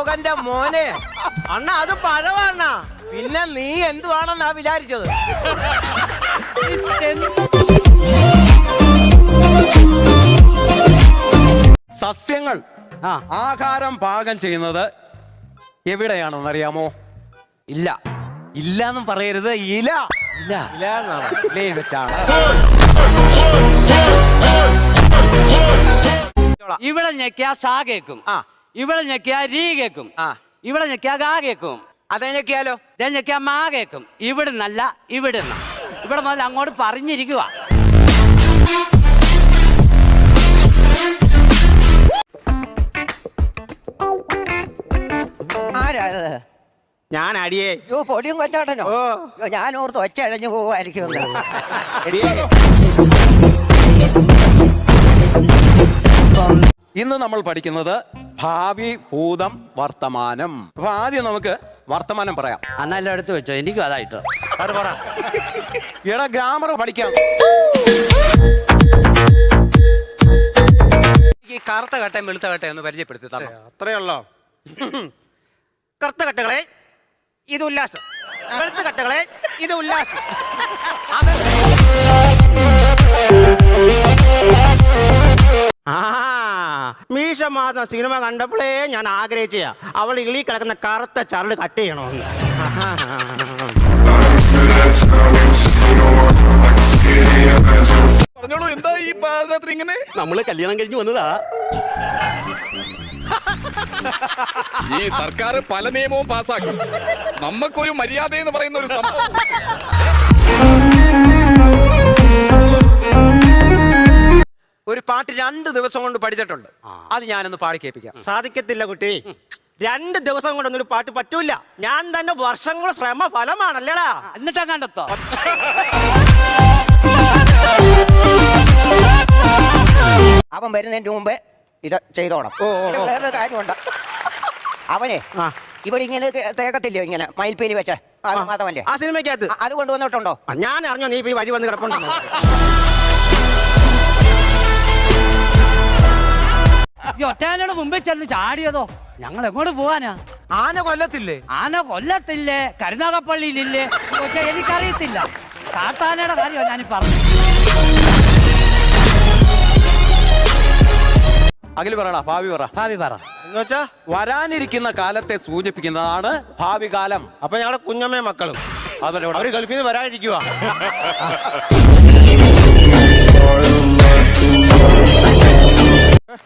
അശോകന്റെ മോനെ. അണ്ണ അത് പഴവാണ പിന്നെ നീ എന്തുവാണെന്നാ വിചാരിച്ചത്? സസ്യങ്ങൾ ആ. ആഹാരം പാകം ചെയ്യുന്നത് എവിടെയാണെന്ന് അറിയാമോ ഇല്ല. ഇല്ല എന്നും പറയരുത്. ഇല. ഇല്ല. ഇലയിൽ വെച്ചാണ്. ഇവിടെ ഞെക്കിയാ സാ കേക്കും. ആ. ഇവിടെ ഞെക്കിയാ രീ കേക്കും. ആ. ഇവിടെ ഞെക്കിയാ ഗാ കേക്കും. അതെഞ്ഞൊക്കെയാലോ ദേ ഞെക്കിയാ മാ കേക്കും. ഇവിടുന്നല്ല ഇവിടുന്ന്. ഇവിടെ മുതൽ അങ്ങോട്ട് പറഞ്ഞിരിക്കുക ആരാ ഇത്? ഞാൻ അടിയേ. യ്യോ, പൊടിയും കൊച്ചാട്ടനോ? ഓ. ഞാൻ ഓർത്ത് ഒച്ച അടഞ്ഞു പോവായിരിക്കും എന്ന്. ഇന്ന് നമ്മൾ പഠിക്കുന്നത് ഭാവി ഭൂതം വർത്തമാനം. അപ്പൊ ആദ്യം നമുക്ക് വർത്തമാനം പറയാം. അന്നെല്ലാം എടുത്ത് വെച്ചോ. എനിക്കും അതായിട്ട്. അത് പറ. എടാ ഗ്രാമർ പഠിക്കാം. ഈ കറുത്ത കട്ടയും വെളുത്ത കട്ടയും ഒന്ന് പരിചയപ്പെടുത്തി തരണം അത്രയുള്ളോ കറുത്ത കട്ടകളെ ഇത് ഉല്ലാസം. വെളുത്ത കട്ടകളെ ഇത് ഉല്ലാസം. മീശ മാത്രം സിനിമ കണ്ടപ്പോഴേ ഞാൻ ആഗ്രഹിച്ച അവൾ ഇളി കിടക്കുന്ന കറുത്ത ചരട് കട്ട് ചെയ്യണമെന്ന്. പറഞ്ഞോളൂ എന്താ ഈ പാദയാത്ര ഇങ്ങനെ? നമ്മൾ കല്യാണം കഴിഞ്ഞ് വന്നതാ. ഈ സർക്കാർ പല നിയമവും പാസ്സാക്കും. നമുക്കൊരു മര്യാദ എന്ന് പറയുന്ന ഒരു സംഭവം. പാട്ട് രണ്ട് ദിവസം കൊണ്ട് പഠിച്ചിട്ടുണ്ട്. അത് ഞാനൊന്ന് പാടി കേൾപ്പിക്കാം. സാധിക്കത്തില്ല കുട്ടി. രണ്ട് ദിവസം കൊണ്ടൊന്നും ഒരു പാട്ട് പറ്റൂല ഞാൻ തന്നെ വർഷങ്ങൾ ശ്രമ ഫലമാണല്ലേടാ എന്നിട്ടാ കണ്ടെത്തോ? അവൻ വരുന്നതിന്റെ മുമ്പേ ഇത് ചെയ്തോണം. ഓ, ഓ, ഓ. വേറൊരു കാര്യമുണ്ട്. അവനെ. ഇവിടെ ഇങ്ങനെ തേക്കത്തില്ലയോ ഇങ്ങനെ മയിൽപ്പേലി വെച്ച്? ആ. സിനിമയ്ക്കകത്ത്. അത് കൊണ്ടുവന്നിട്ടുണ്ടോ ഞാൻ അറിഞ്ഞോ നീ ഇപ്പൊ ഈ വഴി വന്ന് കിടപ്പുണ്ടെന്ന്? ഈ ഒറ്റയാനോട് മുമ്പിൽ ചെന്ന് ചാടിയതോ? ഞങ്ങൾ എങ്ങോട്ട് പോവാനാ? ആന കൊല്ലത്തില്ലേ? ആന കൊല്ലത്തില്ലേ? കരുനാഗപ്പള്ളിയിലില്ലേ? പക്ഷെ എനിക്കറിയത്തില്ല. കാട്ടാനയുടെ കാര്യമാണ് ഞാൻ പറഞ്ഞു. അഖിൽ പറയടാ ഭാവി പറ. ഭാവി പറ. എന്നുവെച്ചാ? വരാനിരിക്കുന്ന കാലത്തെ സൂചിപ്പിക്കുന്നതാണ് ഭാവി കാലം. അപ്പൊ ഞങ്ങളുടെ കുഞ്ഞമ്മയും മക്കളും. അതുപോലെ അവർ ഗൾഫിൽ നിന്ന് വരാനിരിക്കുക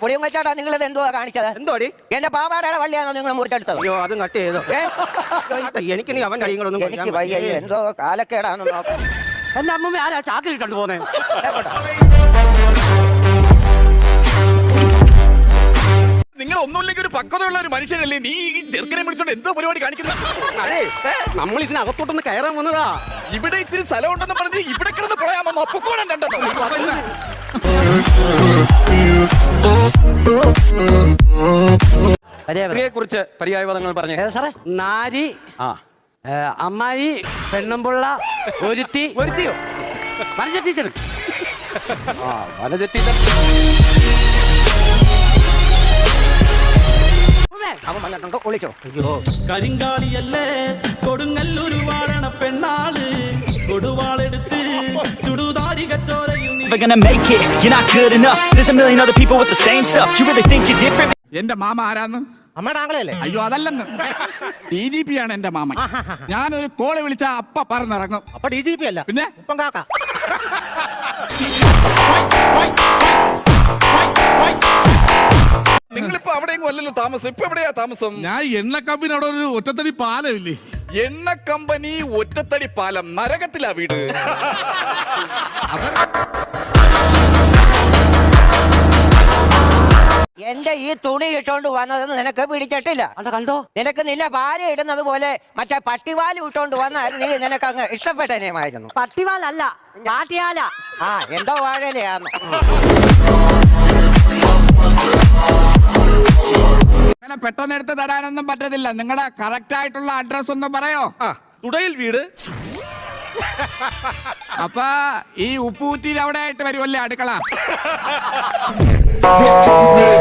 പൊടിയും കൊച്ചാട്ടാ നിങ്ങൾ ഇത് എന്തുവാ കാണിച്ചത്? എന്തോടി എന്റെ പാവാടയുടെ വള്ളിയാണോ നിങ്ങൾ മുറിച്ചെടുത്തത്? അയ്യോ അതും കട്ട് ചെയ്തോ? എനിക്ക് നീ അവൻ അടിയങ്ങളൊന്നും എനിക്ക് വയ്യ എന്തോ കാലക്കേടാന്ന് നോക്കാം. എന്റെ അമ്മമ്മ ആരാ ചാക്കിലിട്ടു പോന്നെ? നിങ്ങൾ ഒന്നുമില്ലെങ്കിൽ ഒരു പക്വതയുള്ള ഒരു മനുഷ്യനല്ലേ? നീ ഈ ചെറുക്കനെ പിടിച്ചോണ്ട് എന്തോ പരിപാടി കാണിക്കുന്നത് അതെ നമ്മൾ ഇതിനകത്തോട്ടൊന്ന് കയറാൻ വന്നതാ. ഇവിടെ ഇച്ചിരി സ്ഥലം ഉണ്ടെന്ന് പറഞ്ഞ് ഇവിടെ കിടന്ന് പറയാമെന്നോ അപ്പൊക്കോണം രണ്ടെണ്ണം. സ്ത്രീയെ കുറിച്ച് പര്യായ പദങ്ങൾ പറഞ്ഞേ. സാറേ? നാരി ആ. അമ്മായി പെണ്ണമ്പുള്ള ഒരുത്തി. ഒരുത്തിയോ? പറഞ്ഞ ടീച്ചർ. ആ വനജത്തി അവൻ വന്നിട്ടുണ്ടോ ഒളിച്ചോ കരിങ്കാളിയല്ലേ never gonna make it. You're not good enough. There's a million other people with the same stuff. You really think you're different? എന്റെ മാമ ആരാന്ന്? അമ്മയുടെ ആങ്ങളല്ലേ അയ്യോ അതല്ലെന്ന്. ഡി ജി പി ആണ് എന്റെ മാമൻ ഞാനൊരു കോൾ വിളിച്ച അപ്പ പറന്നിറങ്ങും. അപ്പൊ ഡി ജി പി അല്ല. പിന്നെ? ഉപ്പം കാക്ക. നിങ്ങളിപ്പോ അവിടെയെങ്കിലും അല്ലല്ലോ താമസം? ഇപ്പൊ എവിടെയാ താമസം? ഞാൻ എണ്ണ കമ്പനി അവിടെ ഒരു ഒറ്റത്തടി പാലമില്ലേ? എണ്ണ കമ്പനി ഒറ്റത്തടി പാലം. നരകത്തിലാ വീട്. എന്റെ ഈ തുണി ഇട്ടോണ്ട് വന്നതെന്ന് നിനക്ക് പിടിച്ചിട്ടില്ല. കണ്ടോ? നിനക്ക് നിന്നെ ഭാര്യ ഇടുന്നത് പോലെ മറ്റേ പട്ടിവാൽ ഇട്ടോണ്ട് വന്നായിരുന്നു നീ നിനക്ക് അങ്ങ് ഇഷ്ടപ്പെട്ടനേമായിരുന്നു പട്ടിവാലല്ല നാട്ടിയാല ആ എന്തോ വാഴലയാണ് അങ്ങനെ പെട്ടെന്ന് എടുത്ത് തരാനൊന്നും പറ്റത്തില്ല. നിങ്ങളുടെ കറക്റ്റ് ആയിട്ടുള്ള അഡ്രസ് ഒന്ന് പറയോ? തുടയിൽ വീട്. അപ്പ ഈ ഉപ്പൂറ്റിയിൽ അവിടെ ആയിട്ട് വരുമല്ലേ അടുക്കള.